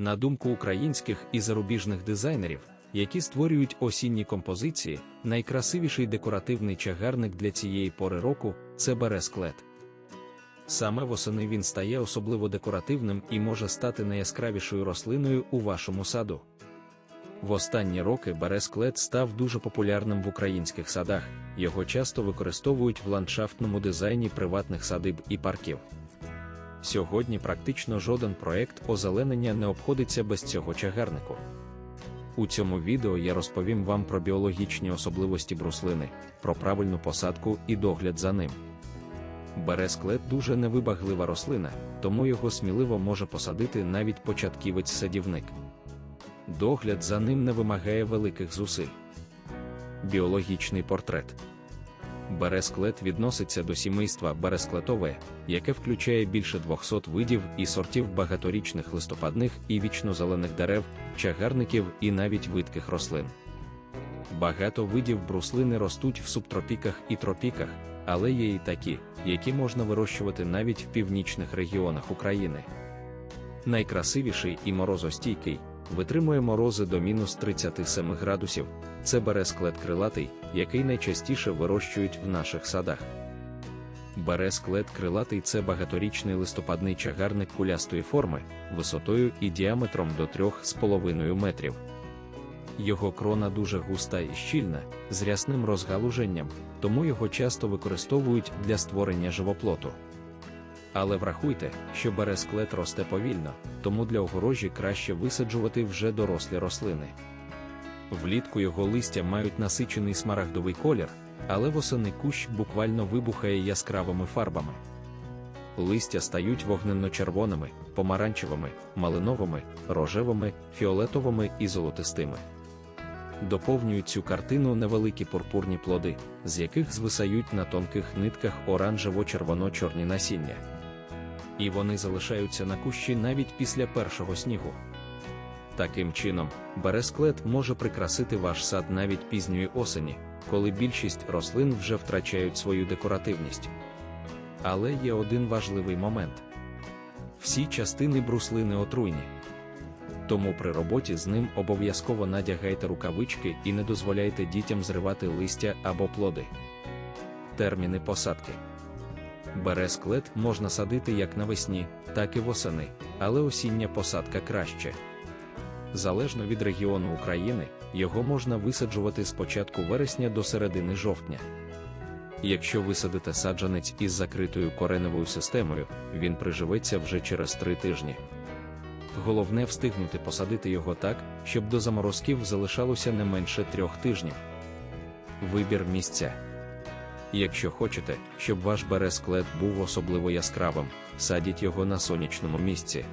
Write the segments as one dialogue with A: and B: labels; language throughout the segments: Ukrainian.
A: На думку українських і зарубіжних дизайнерів, які створюють осінні композиції, найкрасивіший декоративний чагарник для цієї пори року це бересклет. Саме восени він стає особливо декоративним і може стати найяскравішою рослиною у вашому саду. В останні роки бересклет став дуже популярним в українських садах, його часто використовують в ландшафтному дизайні приватних садиб і парків. Сьогодні практично жоден проект озеленення не обходиться без цього чагарнику. У цьому відео я розповім вам про біологічні особливості бруслини, про правильну посадку і догляд за ним. Бересклет дуже невибаглива рослина, тому його сміливо може посадити навіть початківець-садівник. Догляд за ним не вимагає великих зусиль. Біологічний портрет. Бересклет відноситься до сімейства бересклетове, яке включає більше 200 видів і сортів багаторічних листопадних і вічнозелених дерев, чагарників і навіть видких рослин. Багато видів бруслини ростуть в субтропіках і тропіках, але є і такі, які можна вирощувати навіть в північних регіонах України. Найкрасивіший і морозостійкий витримує морози до мінус 37 градусів. Це бересклет крилатий, який найчастіше вирощують в наших садах. Бересклет крилатий це багаторічний листопадний чагарник кулястої форми, висотою і діаметром до 3,5 метрів. Його крона дуже густа і щільна, з рясним розгалуженням, тому його часто використовують для створення живоплоту. Але врахуйте, що бересклет росте повільно, тому для огорожі краще висаджувати вже дорослі рослини. Влітку його листя мають насичений смарагдовий колір, але восени кущ буквально вибухає яскравими фарбами. Листя стають вогненно-червоними, помаранчевими, малиновими, рожевими, фіолетовими і золотистими. Доповнюють цю картину невеликі пурпурні плоди, з яких звисають на тонких нитках оранжево-червоно-чорні насіння. І вони залишаються на кущі навіть після першого снігу. Таким чином, бересклет може прикрасити ваш сад навіть пізньої осені, коли більшість рослин вже втрачають свою декоративність. Але є один важливий момент: всі частини бруслини отруйні. Тому при роботі з ним обов'язково надягайте рукавички і не дозволяйте дітям зривати листя або плоди. Терміни посадки. Бересклет можна садити як навесні, так і восени, але осіння посадка краще. Залежно від регіону України, його можна висаджувати з початку вересня до середини жовтня. Якщо висадите саджанець із закритою кореневою системою, він приживеться вже через три тижні. Головне встигнути посадити його так, щоб до заморозків залишалося не менше трьох тижнів. Вибір місця. Якщо хочете, щоб ваш бересклет був особливо яскравим, садіть його на сонячному місці.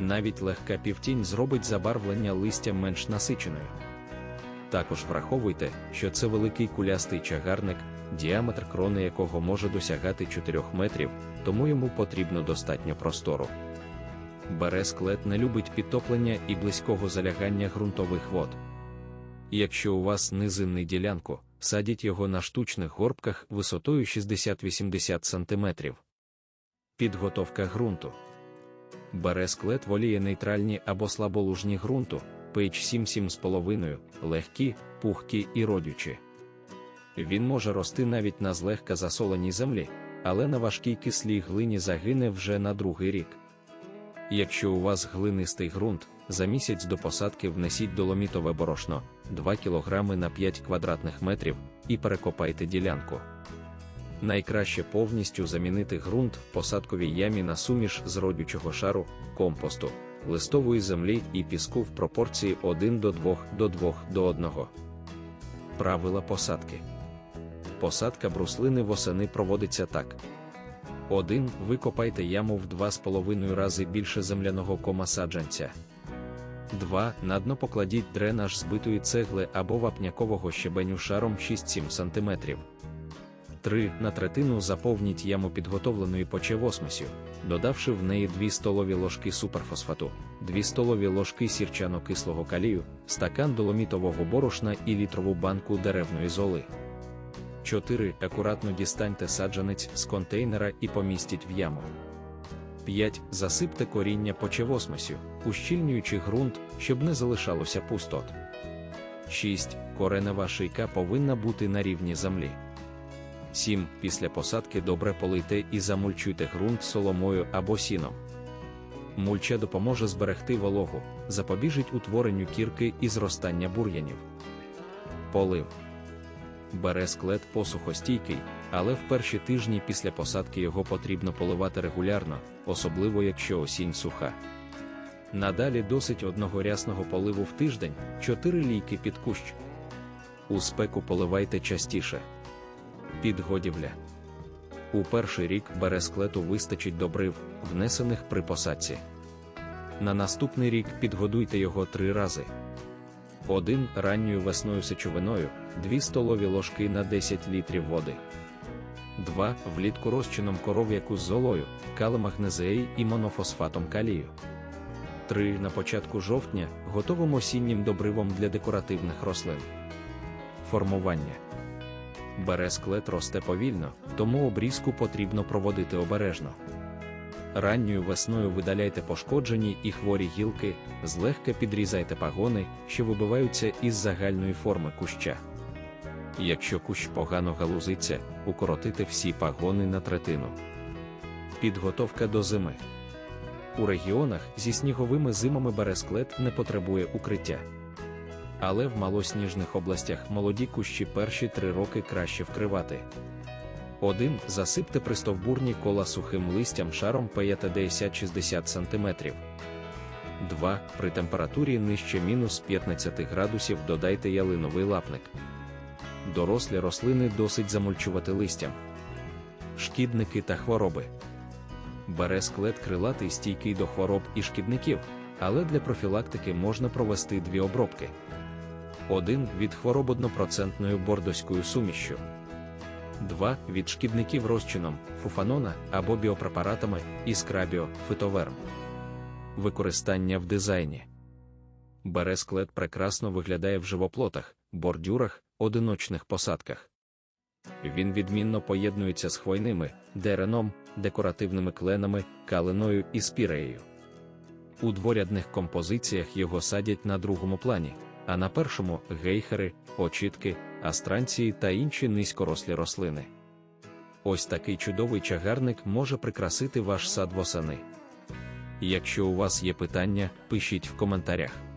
A: Навіть легка півтінь зробить забарвлення листя менш насиченою. Також враховуйте, що це великий кулястий чагарник, діаметр крони якого може досягати 4 метрів, тому йому потрібно достатньо простору. Бересклет не любить підтоплення і близького залягання ґрунтових вод. Якщо у вас низинний ділянку, садіть його на штучних горбках висотою 60-80 см. Підготовка ґрунту. Бересклет воліє нейтральні або слаболужні ґрунту, pH 7-7,5, легкі, пухкі і родючі. Він може рости навіть на злегка засоленій землі, але на важкій кислій глині загине вже на другий рік. Якщо у вас глинистий ґрунт, за місяць до посадки внесіть доломітове борошно 2 кг на 5 квадратних метрів і перекопайте ділянку. Найкраще повністю замінити ґрунт в посадковій ямі на суміш з родючого шару, компосту, листової землі і піску в пропорції 1 до 2 до 2 до 1. Правила посадки. Посадка бруслини восени проводиться так. 1. Викопайте яму в 2,5 рази більше земляного кома саджанця. 2. На дно покладіть дренаж збитої цегли або вапнякового щебеню шаром 6-7 см. 3. На третину заповніть яму підготовленої почевосмисю, додавши в неї 2 столові ложки суперфосфату, 2 столові ложки сірчано-кислого калію, стакан доломітового борошна і літрову банку деревної золи. 4. Акуратно дістаньте саджанець з контейнера і помістіть в яму. 5. Засипте коріння почевосмисю, ущільнюючи ґрунт, щоб не залишалося пустот. 6. Коренева шийка повинна бути на рівні землі. 7. Після посадки добре полийте і замульчуйте ґрунт соломою або сіном. Мульча допоможе зберегти вологу, запобіжить утворенню кірки і зростання бур'янів. Полив. Бересклет посухостійкий, але в перші тижні після посадки його потрібно поливати регулярно, особливо якщо осінь суха. Надалі досить одного рясного поливу в тиждень, 4 лійки під кущ. У спеку поливайте частіше. Підгодівля. У перший рік бересклету вистачить добрив, внесених при посадці. На наступний рік підгодуйте його три рази. 1 ранньою весною сечовиною, 2 столові ложки на 10 літрів води. 2 влітку розчином коров'яку з золою, калимагнезеї і монофосфатом калію. 3 на початку жовтня готовим осіннім добривом для декоративних рослин. Формування. Бересклет росте повільно, тому обрізку потрібно проводити обережно. Ранньою весною видаляйте пошкоджені і хворі гілки, злегка підрізайте пагони, що вибиваються із загальної форми куща. Якщо кущ погано галузиться, укоротите всі пагони на третину. Підготовка до зими. У регіонах зі сніговими зимами бересклет не потребує укриття. Але в малосніжних областях молоді кущі перші три роки краще вкривати. 1. Засипте пристовбурні кола сухим листям шаром 50-60 см. 2. При температурі нижче мінус 15 градусів додайте ялиновий лапник. Дорослі рослини досить замульчувати листям. Шкідники та хвороби. Бересклет крилатий стійкий до хвороб і шкідників, але для профілактики можна провести дві обробки. 1 від хвороб однопроцентною бордоською сумішшю. 2 від шкідників розчином, фуфанона або біопрепаратами іскрабіо, фитоверм. Використання в дизайні. Бересклет прекрасно виглядає в живоплотах, бордюрах, одиночних посадках. Він відмінно поєднується з хвойними, дереном, декоративними кленами, калиною і спіреєю. У дворядних композиціях його садять на другому плані, а на першому гейхери, очітки, астранції та інші низькорослі рослини. Ось такий чудовий чагарник може прикрасити ваш сад восени. Якщо у вас є питання, пишіть в коментарях.